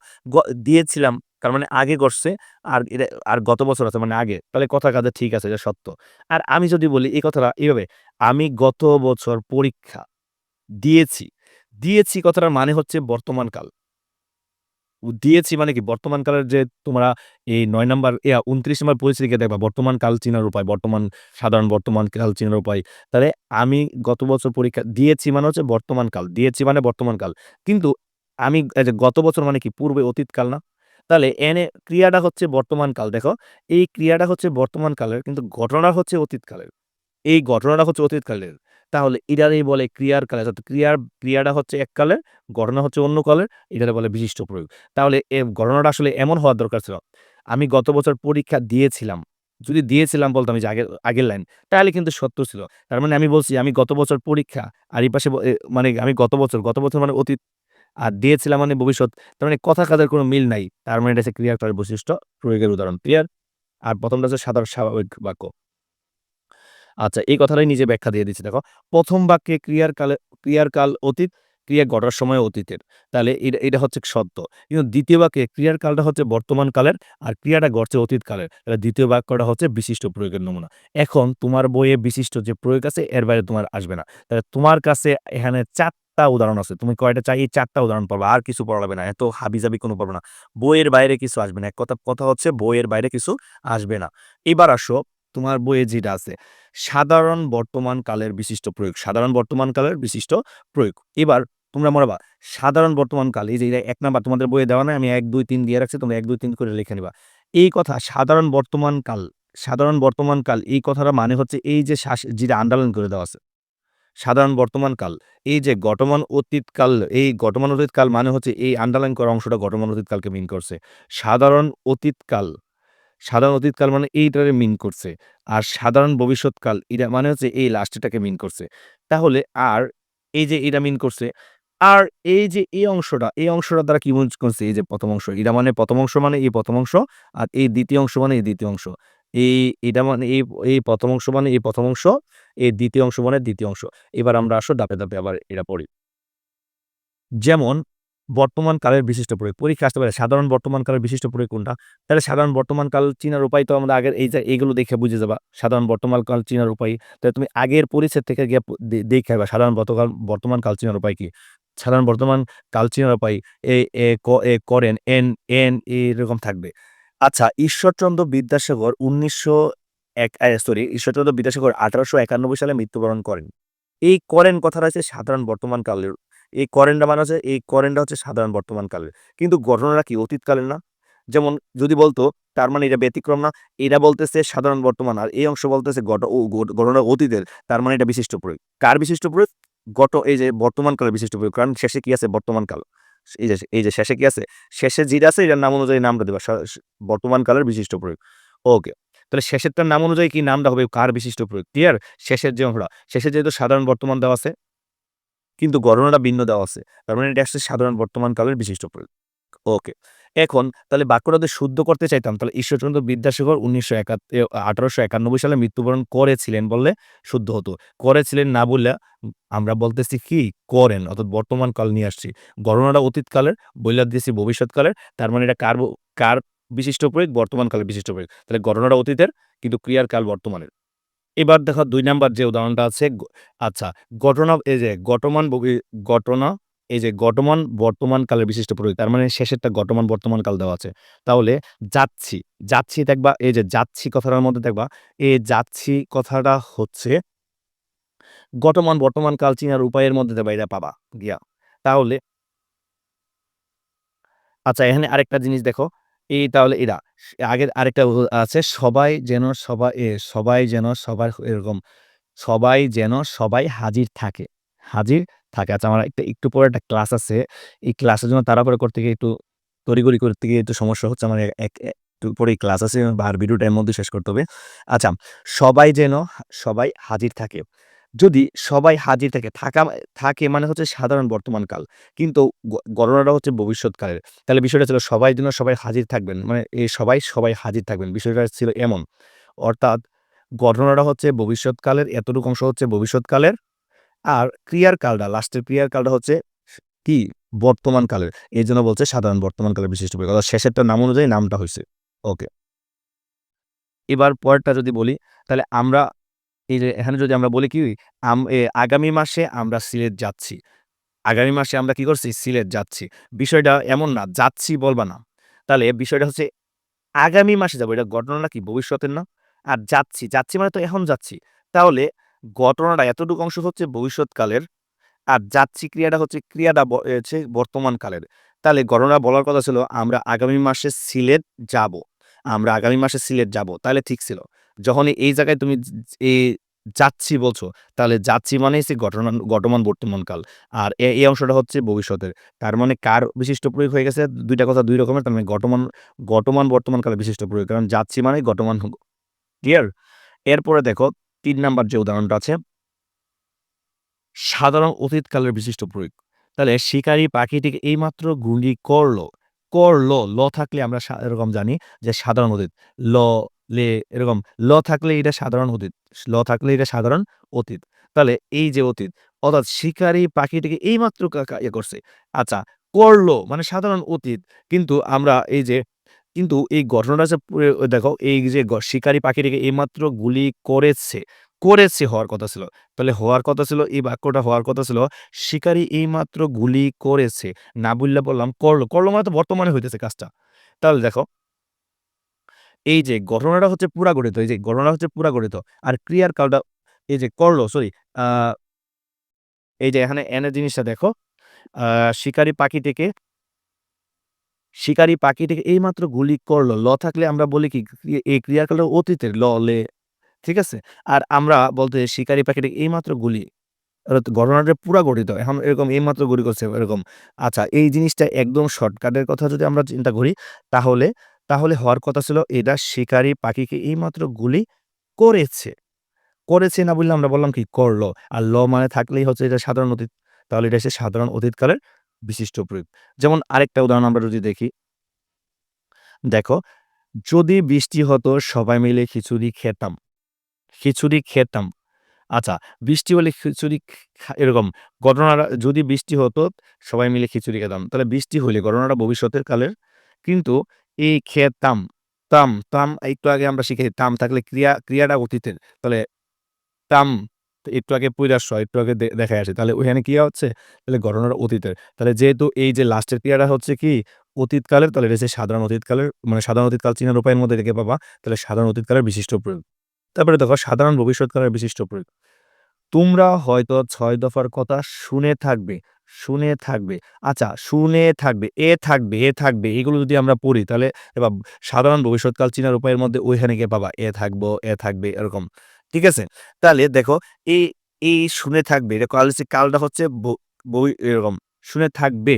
দিয়েছিলাম, তার মানে আগে করছে, আর এটা আর গত বছর আছে মানে আগে। তাহলে কথা কাজে ঠিক আছে, এটা সত্য। আর আমি যদি বলি, এই কথাটা এইভাবে, আমি গত বছর পরীক্ষা দিয়েছি। দিয়েছি কথাটার মানে হচ্ছে বর্তমান কাল। উ দিয়েছি মানে কি? বর্তমান কালের যে তোমরা এই নয় নাম্বার ইয়া ২৯ নাম্বার পরিস্থিতিকে দেখবা বর্তমান কাল চিনার উপায়, বর্তমান সাধারণ বর্তমান কাল চিনার উপায়। তাহলে আমি গত বছর পরীক্ষা দিয়েছি মানে হচ্ছে বর্তমান কাল। দিয়েছি মানে বর্তমান কাল। কিন্তু আমি গত বছর মানে কি? পূর্বে অতীতকাল না? তাহলে এনে ক্রিয়াটা হচ্ছে বর্তমান কাল। দেখো এই ক্রিয়াটা হচ্ছে বর্তমান কালের কিন্তু ঘটনা হচ্ছে অতীতকালের। এই ঘটনাটা হচ্ছে অতীতকালের। তাহলে এটারই বলে ক্রিয়ার কাল। অর্থাৎ ক্রিয়ার ক্রিয়াটা হচ্ছে এক কালের, ঘটনা হচ্ছে অন্য কালের। এটারে বলে বিশিষ্ট প্রয়োগ। তাহলে এ ঘটনাটা আসলে এমন হওয়ার দরকার ছিল। আমি গত বছর পরীক্ষা দিয়েছিলাম। যদি দিয়েছিলাম বলতাম যে আগের আগের লাইন, তাহলে কিন্তু সত্য ছিল। তার মানে আমি বলছি আমি গত বছর পরীক্ষা আর এই পাশে মানে আমি গত বছর, গত বছর মানে অতীত আর দিয়েছিলাম মানে ভবিষ্যৎ। তার মানে কথা কাজের কোনো মিল নাই। তার মানে এটা হচ্ছে ক্রিয়ার বৈশিষ্ট্য প্রয়োগের উদাহরণ। ক্লিয়ার? আর প্রথমটা হচ্ছে সাধারণ স্বাভাবিক বাক্য। আচ্ছা এই কথাটাই নিজে ব্যাখ্যা দিয়ে দিচ্ছি দেখো। প্রথম বাক্যে ক্রিয়ার কালে ক্রিয়ার কাল অতীত, ক্রিয়া ঘটার সময় অতীতের। তাহলে এটা এটা হচ্ছে সত্য। কিন্তু দ্বিতীয় বাক্যে ক্রিয়ার কালটা হচ্ছে বর্তমান কালের আর ক্রিয়াটা ঘটছে অতীত কালের। তাহলে ২য় বাক্যটা হচ্ছে বিশিষ্ট প্রয়োগের নমুনা। এখন তোমার বইয়ে বিশিষ্ট যে প্রয়োগ আছে এর বাইরে তোমার আসবে না। তাহলে তোমার কাছে এখানে ৪ চারটা উদাহরণ আছে তুমি কয়টা চাই এই চারটা উদাহরণ পারবে আর কিছু পড়াবে না এত হাবিজাবি কোনো পারবে না বইয়ের বাইরে কিছু আসবে না এক কথা কথা হচ্ছে বইয়ের বাইরে কিছু আসবে না এবার আসো তোমার বইয়ে যেটা আছে, সাধারণ বর্তমান কালের বিশিষ্ট প্রয়োগ, সাধারণ বর্তমান কালের বিশিষ্ট প্রয়োগ। এবার তোমরা মরাবা, সাধারণ বর্তমান কাল, এই যে এক নাম্বার তোমাদের বইয়ে দেওয়া নাই, আমি এক, দুই, তিন দিয়ে রাখছি, তোমরা এক, দুই, তিন করে লিখে নিবা। এই কথা, সাধারণ বর্তমান কাল, সাধারণ বর্তমান কাল, এই কথাটা মানে হচ্ছে এই যে শ্বাস যেটা আন্ডারলাইন করে দেওয়া আছে। সাধারণ বর্তমান কাল, এই যে গতমান অতীতকাল এই গতমান অতীতকাল মানে হচ্ছে এই আন্ডারলাইন করা অংশটা গতমান অতীতকালকে মিন করছে। সাধারণ অতীতকাল সাধারণ অতীতকাল মানে এইটারে মিন করছে। আর সাধারণ ভবিষ্যৎকাল এটা মানে হচ্ছে এই লাস্টটাকে মিন করছে। তাহলে আর এই যে এটা মিন করছে, আর এই যে এই অংশটা এই অংশটা দ্বারা কি মিন করছে? এই যে প্রথম অংশ, এটা মানে প্রথম অংশ মানে এই প্রথম অংশ, আর এই দ্বিতীয় অংশ মানে এই দ্বিতীয় অংশ। এই, এটা মানে এই এই প্রথম অংশ মানে এই প্রথম অংশ, এই দ্বিতীয় অংশ মানে দ্বিতীয় অংশ। এবার আমরা আসো ধাপে ধাপে আবার এটা পড়ি। যেমন বর্তমান কালের বিশিষ্ট প্রয়োগ। পরীক্ষা আসতে পারে, সাধারণ বর্তমান কালের বিশিষ্ট প্রয়োগ কোনটা? তাহলে সাধারণ বর্তমান কাল চিনার উপায় তো আমরা আগের এই যে এইগুলো দেখে বুঝে যাবা। সাধারণ বর্তমান কাল চিনার উপায়, তাহলে তুমি আগের পরিচ্ছেদ থেকে গিয়ে দেখে আসবা, সাধারণ বর্তকাল, বর্তমান কাল চিনার উপায় কি? সাধারণ বর্তমান কাল চিনার উপায় এ এ, ক, এ, করেন, এন এন এরকম থাকবে। আচ্ছা ঈশ্বরচন্দ্র বিদ্যাসাগর উনিশশো এক সরি ঈশ্বরচন্দ্র বিদ্যাসাগর আঠারোশো একানব্বই সালে মৃত্যুবরণ করেন। এই করেন কথাটা হচ্ছে সাধারণ বর্তমান কালের এই করেনটা মানে হচ্ছে এই করেনটা হচ্ছে সাধারণ বর্তমান কালের। কিন্তু ঘটনাটা কি অতীতকালের না? যেমন যদি বলতো, তার মানে এটা ব্যতিক্রম না। এটা বলতেছে সাধারণ বর্তমান, আর এই অংশ বলতেছে ঘটনা অতীতের। তার মানে এটা বিশিষ্ট প্রয়োগ। কার বিশিষ্ট প্রয়োগ? গত, এই যে বর্তমান কালের বিশিষ্ট প্রয়োগ। কারণ শেষে কি আছে? বর্তমান কাল। এই যে এই যে শেষে কি আছে? শেষে যেটা আছে, এটার নাম অনুযায়ী নামটা দেবা। সা- স- বর্তমান কালের বিশিষ্ট প্রয়োগ। ওকে। তাহলে শেষেরটার নাম অনুযায়ী কি নামটা হবে? কার বিশিষ্ট প্রয়োগ? ক্লিয়ার? শেষের যে অংশটা। শেষে যেহেতু সাধারণ বর্তমান দেওয়া আছে কিন্তু গণনাটা ভিন্ন দেওয়া আছে। তার মানে এটা আসছে সাধারণ বর্তমান কালের বিশিষ্ট প্রয়োগ। ওকে, এখন তাহলে বাক্যটা যদি শুদ্ধ করতে চাইতাম, তাহলে ঈশ্বরচন্দ্র বিদ্যাসাগর উনিশশো আঠারোশো একানব্বই সালে মৃত্যুবরণ করেছিলেন বললে শুদ্ধ হতো। করেছিলেন না বললে আমরা বলতেছি কি? করেন, অর্থাৎ বর্তমান কাল নিয়ে আসছি। গণনাটা অতীতকালের বইলা দিয়েছি ভবিষ্যৎকালের তার মানে এটা কার কার বিশিষ্ট প্রয়োগ? বর্তমান কালের বিশিষ্ট প্রয়োগ। তাহলে গণনাটা অতীতের, কিন্তু ক্রিয়ার কাল বর্তমানের। এবার দেখো দুই নাম্বার যে উদাহরণটা আছে আচ্ছা ঘটনা এই যে বগি- ঘটনা এই যে গতমান বর্তমান কালের বিশিষ্ট প্রয়োগ তার মানে শেষেরটা গতমান বর্তমান কাল দেওয়া আছে। তাহলে যাচ্ছি যাচ্ছি দেখবা, এই যে যাচ্ছি কথাটার মধ্যে দেখবা এই যাচ্ছি কথাটা হচ্ছে গতমান বর্তমান কাল চিনার উপায়ের মধ্যে দেবা এটা পাবা, গিয়া। তাহলে আচ্ছা এখানে আরেকটা জিনিস দেখো এই তাহলে এরা। আগের আরেকটা আছে, সবাই যেন সবাই সবাই যেন সবার এরকম, সবাই যেন সবাই হাজির থাকে হাজির থাকে। আচ্ছা আমার একটা, একটু পরে একটা ক্লাস আছে, এই ক্লাসের জন্য তাড়াহুড়ো করতে গিয়ে একটু তড়িঘড়ি করতে গিয়ে একটু সমস্যা হচ্ছে, আমার এক- এক একটু পরে ক্লাস আছে, আর ভিডিওটা এর মধ্যে শেষ করতে হবে। আচ্ছা সবাই যেন সবাই হাজির থাকে। যদি সবাই হাজির থাকে, থাকা থাকে মানে হচ্ছে সাধারণ বর্তমান কাল কিন্তু গণনাটা হচ্ছে ভবিষ্যৎকালের। তাহলে বিষয়টা ছিল সবাই যেন সবাই হাজির থাকবেন। মানে এই সবাই সবাই হাজির থাকবেন। বিষয়টা ছিল এমন। অর্থাৎ ঘটনাটা হচ্ছে ভবিষ্যৎকালের, এতটুকু অংশ হচ্ছে ভবিষ্যৎকালের। আর ক্রিয়ার কালটা লাস্টের ক্রিয়ার কালটা হচ্ছে কি? বর্তমান কালের এই জন্য বলছে সাধারণ বর্তমান কালের বিশিষ্ট অর্থাৎ শেষেরটা নাম অনুযায়ী নামটা হয়েছে ওকে। এবার পরেরটা যদি বলি, তাহলে আমরা এই যে এখানে যদি আমরা বলি কি আগামী মাসে আমরা সিলেট যাচ্ছি। আগামী মাসে আমরা কি করছি? সিলেট যাচ্ছি। বিষয়টা এমন না, যাচ্ছি বলবা না। তাহলে বিষয়টা হচ্ছে আগামী মাসে যাব, এটা ঘটনাটা কি ভবিষ্যতের না? আর যাচ্ছি যাচ্ছি মানে তো এখন যাচ্ছি। তাহলে ঘটনাটা এতটুকু অংশ হচ্ছে ভবিষ্যৎকালের, আর যাচ্ছি ক্রিয়াটা হচ্ছে ক্রিয়াটা হচ্ছে বর্তমান কালের তাহলে ঘটনা বলার কথা ছিল, আমরা আগামী মাসে সিলেট যাব। আমরা আগামী মাসে সিলেট যাব। তাহলে ঠিক ছিল। যখন এই জায়গায় তুমি জ- জ- এ যাচ্ছি বলছো? তাহলে যাচ্ছি মানে হচ্ছে ঘটনা গতমান বর্তমানকাল। আর এই অংশটা হচ্ছে ভবিষ্যতের। তার মানে কার বিশিষ্ট প্রয়োগ হয়ে গেছে? দুইটা কথা দুই রকমের, তার মানে গতমান গতমান বর্তমানকালে বিশিষ্ট প্রয়োগ। কারণ যাচ্ছি মানে গতমান ক্লিয়ার এরপরে দেখো, তিন নাম্বার যে উদাহরণটা আছে, সাধারণ অতীতকালের বিশিষ্ট প্রয়োগ। তাহলে শিকারী পাখিটিকে এইমাত্র গুলি করল। করল, ল থাকলে আমরা এরকম জানি যে সাধারণ অতীত। ল লে এরকম ল থাকলে এটা সাধারণ অতীত, ল থাকলে এটা সাধারণ অতীত। তাহলে এই যে অতীত, অর্থাৎ শিকারী পাখিটিকে এইমাত্র ইয়ে করছে। আচ্ছা করল মানে সাধারণ অতীত, কিন্তু আমরা এই যে, কিন্তু এই ঘটনাটা যে দেখো, এই যে শিকারী পাখিটিকে এইমাত্র গুলি করেছে করেছে হওয়ার কথা ছিল। তাহলে হওয়ার কথা ছিল, এই বাক্যটা হওয়ার কথা ছিল, শিকারী এইমাত্র গুলি করেছে। না বললে বললাম করল করল মানে তো বর্তমানে হইতেছে কাজটা। তাহলে দেখো এই যে ঘটনাটা হচ্ছে পুরা গঠিত, এই যে ঘটনা হচ্ছে পুরা গঠিত, আর ক্রিয়ার কালটা এই যে করল সরি এই যে এখানে এনে জিনিসটা দেখো শিকারী পাখিটিকে শিকারী পাখিটিকে এইমাত্র গুলি করল, ল থাকলে আমরা বলি কি এই ক্রিয়াকালটা অতীতের, ল, লে, ঠিক আছে? আর আমরা বলতে শিকারী পাখিটিকে এইমাত্র গুলি ঘটনাটা পুরা গঠিত, এখন এরকম এইমাত্র গুলি করছে, এরকম। আচ্ছা এই জিনিসটা একদম শর্টকাটের কথা যদি আমরা চিন্তা করি, তাহলে তাহলে হওয়ার কথা ছিল এটা শিকারী পাখিকে এইমাত্র গুলি করেছে। করেছে না বললে আমরা বললাম কি করল। আর ল মানে থাকলেই হচ্ছে এটা সাধারণ অতীত। তাহলে এটা হচ্ছে সাধারণ অতীতকালের বিশিষ্ট প্রয়োগ। যেমন আরেকটা উদাহরণ আমরা যদি দেখি। দেখো, যদি বৃষ্টি হতো, সবাই মিলে খিচুড়ি খেতাম। খিচুড়ি খেতাম। আচ্ছা বৃষ্টি হলে খিচুড়ি এরকম ঘটনাটা যদি বৃষ্টি হতো, সবাই মিলে খিচুড়ি খেতাম। তাহলে বৃষ্টি হলে ঘটনাটা ভবিষ্যতের কালের। কিন্তু এই খেতাম তাম তাম একটু আগে আমরা শিখে তাম থাকলে ক্রিয়া, ক্রিয়াটা অতীতের। তাহলে তাম একটু আগে পৈরাস একটু আগে দে- দেখায় আসে। তাহলে ওইখানে ক্রিয়া হচ্ছে? তাহলে ঘটনাটা অতীতের। তাহলে যেহেতু এই যে লাস্টের ক্রিয়াটা হচ্ছে কি? অতীতকালের, তাহলে এটা সাধারণ অতীতকালের মানে সাধারণ অতীতকাল চীনের উপায়ের মধ্যে রেখে পাবা। তাহলে সাধারণ অতীতকালের বিশিষ্ট প্রয়োগ। তারপরে দেখো, সাধারণ ভবিষ্যৎকালের বিশিষ্ট প্রয়োগ। তোমরা হয়তো ছয় দফার কথা শুনে থাকবে। শুনে থাকবে। আচ্ছা শুনে থাকবে, এ থাকবে এ থাকবে, এগুলো যদি আমরা পড়ি, তাহলে এবার সাধারণ ভবিষ্যৎকাল চীনার উপায়ের মধ্যে ওইখানে গিয়ে পাবা, এ থাকব, এ থাকবে, এরকম। ঠিক আছে? তাহলে দেখো এই এই শুনে থাকবে, এটা কাল কালটা হচ্ছে বই এরকম, শুনে থাকবে।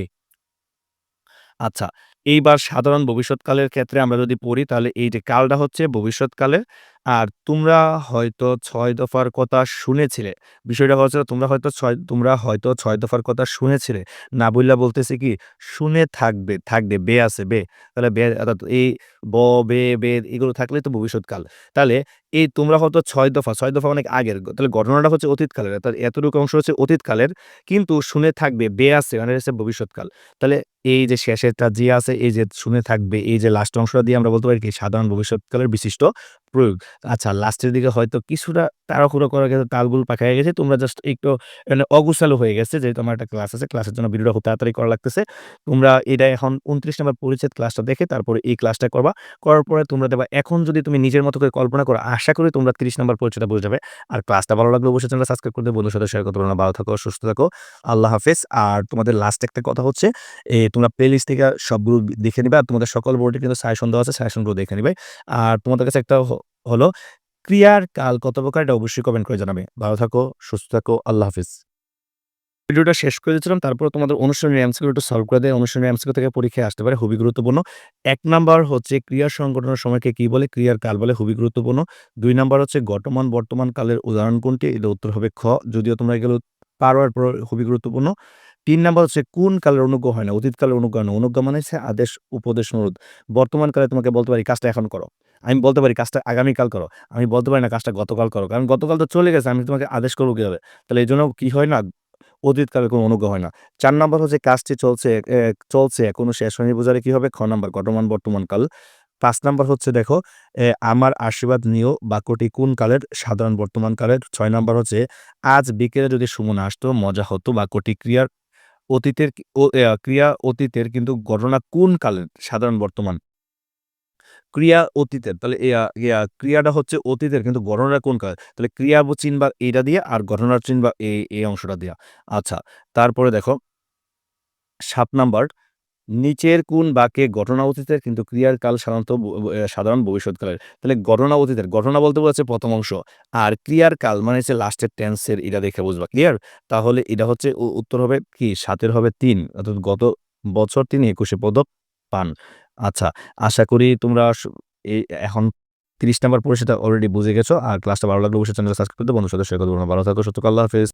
আচ্ছা এইবার সাধারণ ভবিষ্যৎকালের ক্ষেত্রে আমরা যদি পড়ি, তাহলে এই যে কালটা হচ্ছে ভবিষ্যৎকালের আর তোমরা হয়তো ছয় দফার কথা শুনেছিলে। বিষয়টা হচ্ছে তোমরা হয়তো ছয়, তোমরা হয়তো ছয় দফার কথা শুনেছিলে। না বললা বলতেছে কি, শুনে থাকবে থাকবে, বে আছে, বে। তাহলে বে, অর্থাৎ এই ব, বে বে এগুলো থাকলে তো ভবিষ্যৎকাল। তাহলে এই তোমরা হয়তো ছয় দফা ছয় দফা অনেক আগের, তাহলে ঘটনাটা হচ্ছে অতীতকালের তাহলে এতটুকু অংশ হচ্ছে অতীতকালের, কিন্তু শুনে থাকবে, বে আছে মানে হচ্ছে ভবিষ্যৎকাল। তাহলে এই যে শেষেরটা যে আছে, এই যে শুনে থাকবে, এই যে লাস্ট অংশটা দিয়ে আমরা বলতে পারি কি, সাধারণ ভবিষ্যৎকালের বিশিষ্ট প্রয়োগ। আচ্ছা লাস্টের দিকে হয়তো কিছুটা তাড়াহুড়ো করা গেছে তালগুল পাকায় গেছে। তোমরা জাস্ট একটু মানে অগুছালো হয়ে গেছে যেহেতু আমার একটা ক্লাস আছে ক্লাসের জন্য ভিডিওটা খুব তাড়াতাড়ি করা লাগতেছে। তোমরা এটা এখন উনত্রিশ নম্বর পরিচ্ছেদ ক্লাসটা দেখে তারপরে এই ক্লাসটা করবা। করার পরে তোমরা দেবা এখন যদি তুমি নিজের মতো করে কল্পনা করো, আশা করি তোমরা তিরিশ নম্বর পরিচ্ছেদটা বুঝে যাবে। আর ক্লাসটা ভালো লাগলে অবশ্যই চ্যানেল সাবস্ক্রাইব করতে বন্ধুর সাথে শেয়ার করতে পারো ভালো থাকো, সুস্থ থাকো। আল্লাহ হাফেজ। আর তোমাদের লাস্ট একটা কথা হচ্ছে তোমরা প্লে লিস্ট থেকে সবগুলো দেখে নিবে। আর তোমাদের সকল বোর্ডে কিন্তু সাজেশন দেওয়া আছে সাজেশনগুলো দেখে নিবে। আর তোমাদের কাছে একটা হলো ক্রিয়ার কাল কত প্রকার, এটা অবশ্যই কমেন্ট করে জানাবে। ভালো থাকো, সুস্থ থাকো, আল্লাহ হাফিজ। ভিডিওটা শেষ করে দিচ্ছিলাম তারপর তোমাদের অনুষ্ঠানের এমসিকিউ একটু সলভ করে দেয়। অনুষ্ঠানের এমসিকিউ থেকে পরীক্ষায় আসতে পারে, খুবই গুরুত্বপূর্ণ। এক নাম্বার হচ্ছে ক্রিয়ার সংগঠনের সময়কে কি বলে? ক্রিয়ার কাল বলে, খুবই গুরুত্বপূর্ণ। দুই নাম্বার হচ্ছে বর্তমান বর্তমান কালের উদাহরণ কোনটি? এটা উত্তর হবে খ, যদিও তোমরা এগুলো পারো পর খুবই গুরুত্বপূর্ণ। তিন নাম্বার হচ্ছে কোন কালের অনুজ্ঞ হয় না? অতীত কালের অনুজ্ঞ হয় না। অনুজ্ঞ মানে আদেশ, উপদেশ, অনুরোধ। বর্তমান কালে তোমাকে বলতে পারি কাজটা এখন করো। আমি বলতে পারি কাজটা আগামীকাল করো। আমি বলতে পারি না কাজটা গতকাল করো। কারণ গতকাল তো চলে গেছে, আমি তোমাকে আদেশ করব কীভাবে? তাহলে এই জন্য কী হয় না? অতীতকালে কোনো অনুগ্রহ হয় না। চার নাম্বার হচ্ছে কাজটি চলছে চলছে কোনো শেষ হয়নি বোঝালে কি হবে? খ নাম্বার বর্তমান বর্তমান কাল। পাঁচ নাম্বার হচ্ছে দেখো আমার আশীর্বাদ নিয়েও বাক্যটি কোন কালের? সাধারণ বর্তমান কালের। ছয় নাম্বার হচ্ছে, আজ বিকেলে যদি সুমন আসতো, মজা হতো বাক্যটি ক্রিয়ার অতীতের ক্রিয়া অতীতের কিন্তু ঘটনা কোন কালের? সাধারণ বর্তমান। ক্রিয়া অতীতের, তাহলে ক্রিয়াটা হচ্ছে অতীতের কিন্তু ঘটনাটা কোন কাল তাহলে ক্রিয়া চিনবা এইটা দিয়ে আর ঘটনার চিনবা এই এই অংশটা দিয়া। আচ্ছা তারপরে দেখো, সাত নাম্বার, নিচের কোন বাক্যে ঘটনা অতীতের কিন্তু ক্রিয়ার কাল সাধারণত ব- ব- সাধারণ ভবিষ্যৎকালের। তাহলে ঘটনা অতীতের ঘটনা বলতে বলছে প্রথম অংশ। আর ক্রিয়ার কাল মানে হচ্ছে লাস্টের টেন্সের, এটা দেখে বুঝবা, ক্লিয়ার? তাহলে এটা হচ্ছে উত্তর হবে কি? সাতের হবে তিন, অর্থাৎ গত বছর তিনি একুশে পদক পান। আচ্ছা আশা করি তোমরা এখন তিরিশ নাম্বার পরিষেবা অলরেডি বুঝে গেছো। আর ক্লাসটা ভালো লাগলে অবশ্যই চ্যানেল সাবস্ক্রাইব করতে বন্ধুর সদস্য ভালো থাকো সত্য আল্লাহ হাফেজ।